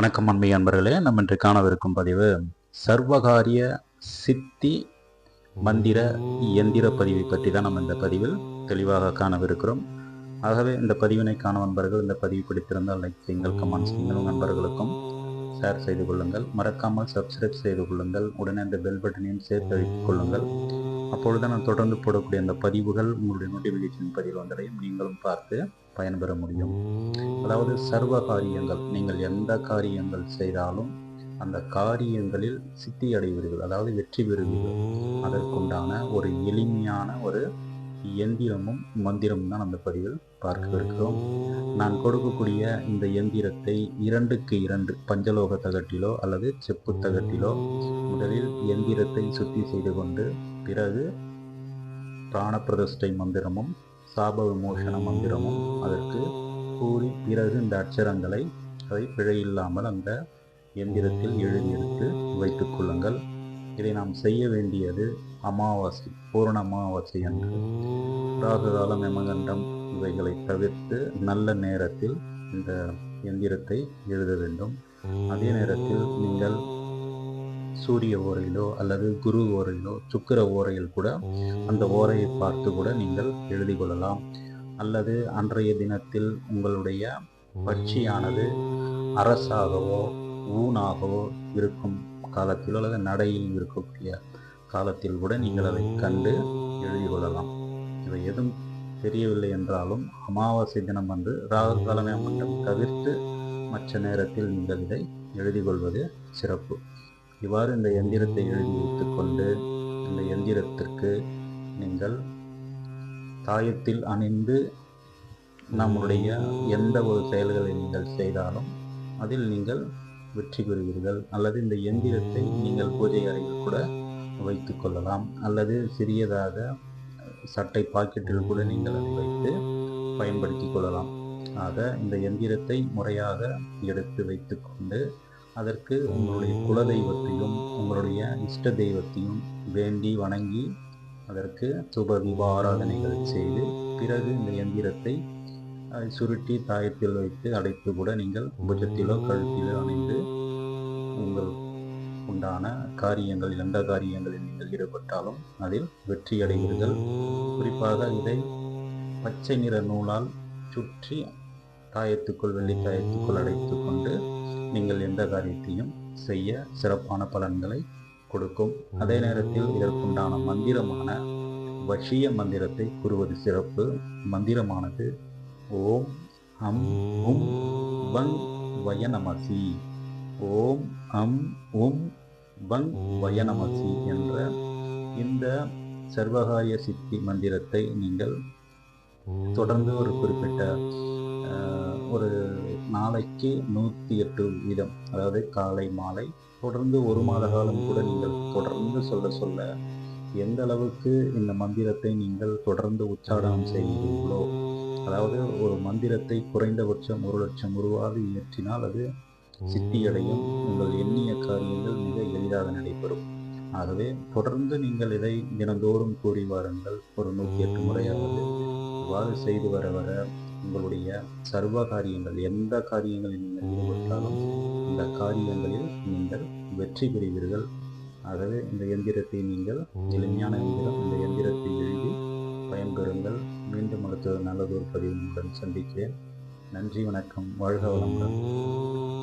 வணக்கம் அன்பை அன்பர்களே. நம்ம இன்று காணவிருக்கும் பதிவு சர்வகாரிய சித்தி மந்திர இயந்திர பதிவை பற்றி தான் நம்ம இந்த பதிவில் தெளிவாக காணவிருக்கிறோம். ஆகவே இந்த பதிவினை காண நண்பர்கள் இந்த பதிவு பிடித்திருந்தால் லைக் செய்யுங்கள் கமெண்ட் செய்யுங்கள். நண்பர்களுக்கும் ஷேர் செய்து கொள்ளுங்கள். மறக்காமல் சப்ஸ்கிரைப் செய்து கொள்ளுங்கள். உடனே அந்த பெல் பட்டனையும் சேர்த்து அழித்துக் கொள்ளுங்கள். அப்பொழுது நான் தொடர்ந்து போடக்கூடிய அந்த பதிவுகள் உங்களுடைய நோட்டிஃபிகேஷன் பதிவு வந்தடையும் நீங்களும் பார்த்து பயன்பெற முடியும். அதாவது சர்வ காரியங்கள் நீங்கள் எந்த காரியங்கள் செய்தாலும் அந்த காரியங்களில் சித்தி அடைவீர்கள் அதாவது வெற்றி பெறுவீர்கள். அதற்குண்டான ஒரு எளிமையான ஒரு எந்திரமும் மந்திரமும் தான் அந்த பதிவில் பார்க்கவிருக்கிறோம் நான் கொடுக்கக்கூடிய இந்த எந்திரத்தை இரண்டுக்கு இரண்டு பஞ்சலோக தகட்டிலோ அல்லது செப்பு தகட்டிலோ முதலில் எந்திரத்தை சுத்தி செய்து கொண்டு பிறகு பிராணப்பிரதிஷ்டை மந்திரமும் சாப விமோசன மந்திரமும் அதற்கு கூறி பிறகு இந்த அட்சரங்களை அதை பிழை இல்லாமல் அந்த எந்திரத்தில் எழுதி எடுத்து வைத்துக் கொள்ளுங்கள். இதை நாம் செய்ய வேண்டியது அமாவாசை பூரண அமாவாசை என்று. ராகுகாலம் எமகண்டம் இவைகளை தவிர்த்து நல்ல நேரத்தில் இந்த எந்திரத்தை எழுத வேண்டும். அதே நேரத்தில் நீங்கள் சூரிய ஓரையிலோ அல்லது குரு ஓரையிலோ சுக்கிர ஓரையில் கூட அந்த ஓரையை பார்த்து கூட நீங்கள் எழுதி கொள்ளலாம். அல்லது அன்றைய தினத்தில் உங்களுடைய பட்சியானது அரசாகவோ ஊனாகவோ இருக்கும் காலத்தில் அல்லது நடையில் இருக்கக்கூடிய காலத்தில் கூட நீங்கள் அதை கண்டு எழுதி கொள்ளலாம். இவை எதுவும் தெரியவில்லை என்றாலும் அமாவாசை தினம் அன்று ராகுகாலமே மட்டும் தவிர்த்து மற்ற நேரத்தில் நீங்கள் இதை எழுதி கொள்வது சிறப்பு. இவ்வாறு இந்த எந்திரத்தை எழுதி வைத்துக்கொண்டு இந்த எந்திரத்திற்கு நீங்கள் தாயத்தில் அணிந்து நம்முடைய எந்த ஒரு செயல்களை நீங்கள் செய்தாலும் அதில் நீங்கள் வெற்றி பெறுவீர்கள். அல்லது இந்த எந்திரத்தை நீங்கள் பூஜை அறையில் கூட வைத்து கொள்ளலாம். அல்லது சிறியதாக சட்டை பாக்கெட்டில் கூட நீங்கள் அதை வைத்து பயன்படுத்தி கொள்ளலாம். ஆக இந்த எந்திரத்தை முறையாக எடுத்து வைத்துக்கொண்டு அதற்கு உங்களுடைய குலதெய்வத்தையும் உங்களுடைய இஷ்ட தெய்வத்தையும் வேண்டி வணங்கி அதற்கு சுப விப ஆராதனைகள் செய்து பிறகு இந்த எந்திரத்தை சுருட்டி தாயத்தில் வைத்து அடைத்து கூட நீங்கள் உபஜத்திலோ கழுத்திலோ அணிந்து உங்கள் உண்டான காரியங்கள் எந்த காரியங்களில் நீங்கள் ஈடுபட்டாலும் அதில் வெற்றி அடைவீர்கள். குறிப்பாக இதை பச்சை நிற நூலால் சுற்றி தாயத்துக்குள் வெள்ளி தாயத்துக்குள் அடைத்து கொண்டு நீங்கள் எந்த காரியத்தையும் செய்ய சிறப்பான பலன்களை கொடுக்கும். அதே நேரத்தில் இதற்குண்டான மந்திரமான வஷிய மந்திரத்தை கூறுவது சிறப்பு. மந்திரமானது ஓம் அம் உம் வங் வயநமசி ஓம் அம் உம் வங் வயநமசி என்ற இந்த சர்வகாய சித்தி மந்திரத்தை நீங்கள் தொடர்ந்து ஒரு குறிப்பிட்ட ஒரு நாளைக்கு நூற்றி எட்டு வீதம் அதாவது காலை மாலை தொடர்ந்து ஒரு மாத காலம் கூட நீங்கள் தொடர்ந்து சொல்ல சொல்ல எந்த அளவுக்கு இந்த மந்திரத்தை நீங்கள் தொடர்ந்து உச்சாரணம் செய்கிறீர்களோ அதாவது ஒரு மந்திரத்தை குறைந்தபட்சம் ஒரு லட்சம் உருவாது இயற்றினால் அது சித்தியடையும். உங்கள் எண்ணிய காரியங்கள் மிக எளிதாக நடைபெறும். ஆகவே தொடர்ந்து நீங்கள் இதை தினந்தோறும் கூறி வாருங்கள். ஒரு நூற்றி எட்டு முறையாவது இவ்வாறு செய்து வர வர உங்களுடைய சர்வ காரியங்கள் எந்த காரியங்களில் நீங்கள் ஈடுபட்டாலும் இந்த காரியங்களில் நீங்கள் வெற்றி பெறுவீர்கள். ஆகவே இந்த எந்திரத்தை நீங்கள் எளிமையான எந்திரம் இந்த எந்திரத்தை எழுதி பயன்பெறுங்கள். மீண்டும் அடுத்த நல்லதொரு பதிவுடன் சந்திக்கிறேன். நன்றி வணக்கம். வாழ்க வளமுடன்.